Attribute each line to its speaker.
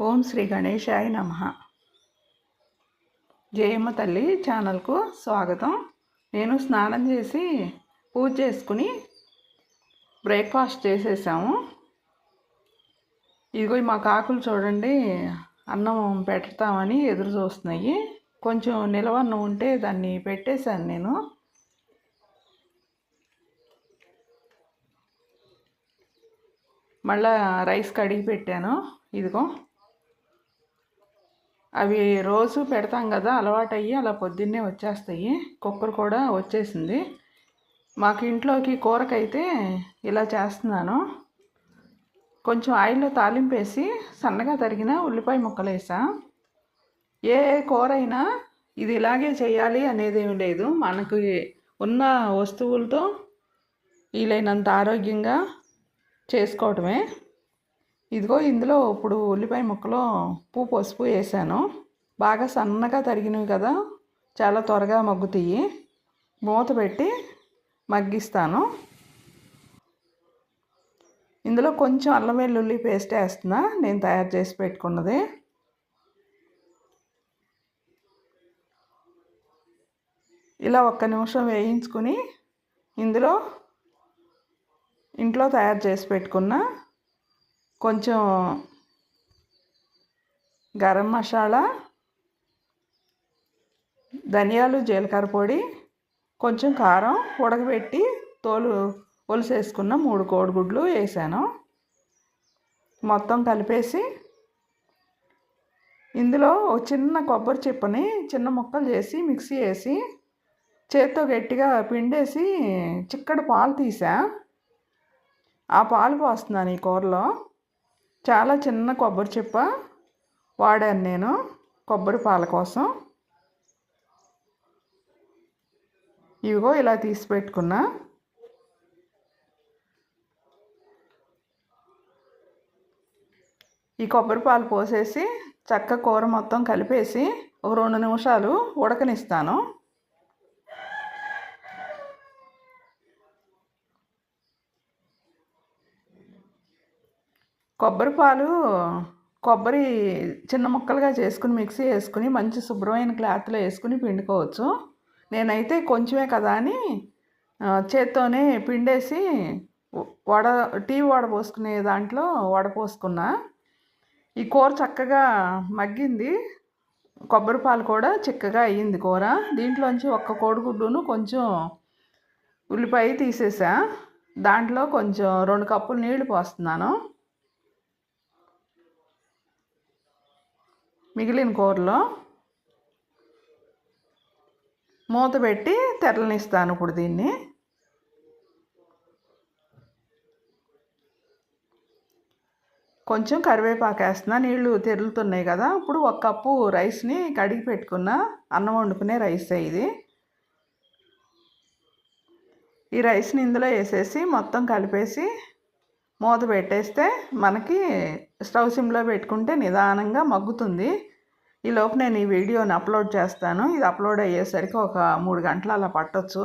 Speaker 1: ఓం శ్రీ గణేశాయ నమ. జయమ్మ తల్లి ఛానల్కు స్వాగతం. నేను స్నానం చేసి పూజ చేసుకుని బ్రేక్ఫాస్ట్ చేసేసాము. ఇదిగో మా కాకులు చూడండి అన్నం పెడతామని ఎదురు చూస్తున్నాయి. కొంచెం నిలవన్నం ఉంటే దాన్ని పెట్టేశాను నేను. మళ్ళా రైస్ కడిగి పెట్టాను. ఇదిగో అవి రోజు పెడతాం కదా అలవాటు అయ్యి అలా పొద్దున్నే వచ్చేస్తాయి. కుక్కర్ కూడా వచ్చేసింది. మాకు ఇంట్లోకి కూరకైతే ఇలా చేస్తున్నాను. కొంచెం ఆయిల్లో తాలింపేసి సన్నగా తరిగిన ఉల్లిపాయ ముక్కలు వేసా ఏ కూర అయినా ఇది ఇలాగే చేయాలి అనేది ఏమి లేదు. మనకు ఉన్న వస్తువులతో వీలైనంత ఆరోగ్యంగా చేసుకోవటమే. ఇదిగో ఇందులో ఇప్పుడు ఉల్లిపాయ ముక్కలో ఉప్పు పసుపు వేసాను. బాగా సన్నగా తరిగినవి కదా చాలా త్వరగా మగ్గుతాయి. మూత పెట్టి మగ్గిస్తాను. ఇందులో కొంచెం అల్లం వెల్లుల్లి పేస్ట్ వేస్తున్నా నేను తయారు చేసి పెట్టుకున్నది. ఇలా ఒక్క నిమిషం వేయించుకుని ఇందులో ఇంట్లో తయారు చేసి పెట్టుకున్న కొంచెం గరం మసాలా ధనియాలు జీలకర్ర పొడి కొంచెం కారం ఉడకబెట్టి తోలు ఒలిసేసుకున్న మూడు కోడిగుడ్లు వేసాను. మొత్తం కలిపేసి ఇందులో ఒక చిన్న కొబ్బరి చిప్పని చిన్న ముక్కలు చేసి మిక్సీ వేసి చేత్తో గట్టిగా పిండేసి చిక్కడి పాలు తీసా. ఆ పాలు పోస్తున్నాను ఈ కూరలో. చాలా చిన్న కొబ్బరి చిప్ప వాడాను నేను కొబ్బరి పాల కోసం. ఇవిగో ఇలా తీసి పెట్టుకున్నా. ఈ కొబ్బరి పాలు పోసేసి చక్క కూర మొత్తం కలిపేసి ఒక రెండు నిమిషాలు ఉడకనిస్తాను. కొబ్బరి పాలు కొబ్బరి చిన్న ముక్కలుగా చేసుకుని మిక్సీ వేసుకుని మంచి శుభ్రమైన క్లాత్లో వేసుకుని పిండుకోవచ్చు. నేనైతే కొంచెమే కదా అని చేత్తోనే పిండేసి వడ టీ వడ పోసుకునే దాంట్లో వడ పోసుకున్నా. ఈ కూర చక్కగా మగ్గింది. కొబ్బరి పాలు కూడా చిక్కగా అయ్యింది కూర. దీంట్లోంచి ఒక్క కోడిగుడ్డును కొంచెం ఉల్లిపాయ తీసేసా. దాంట్లో కొంచెం రెండు కప్పులు నీళ్ళు పోస్తున్నాను. మిగిలిన కూరలో మూత పెట్టి తెరలనిస్తాను ఇప్పుడు దీన్ని. కొంచెం కరివేపాకు వేస్తున్నా. నీళ్ళు తెరులుతున్నాయి కదా. ఇప్పుడు ఒక కప్పు రైస్ని కడిగి పెట్టుకున్న. అన్నం వండుకునే రైస్ ఇది. ఈ రైస్ని ఇందులో వేసేసి మొత్తం కలిపేసి మూత పెట్టేస్తే మనకి స్టవ్ సిమ్లో పెట్టుకుంటే నిదానంగా మగ్గుతుంది. ఈ నేను ఈ వీడియోని అప్లోడ్ చేస్తాను. ఇది అప్లోడ్ అయ్యేసరికి ఒక మూడు గంటలు అలా పట్టొచ్చు.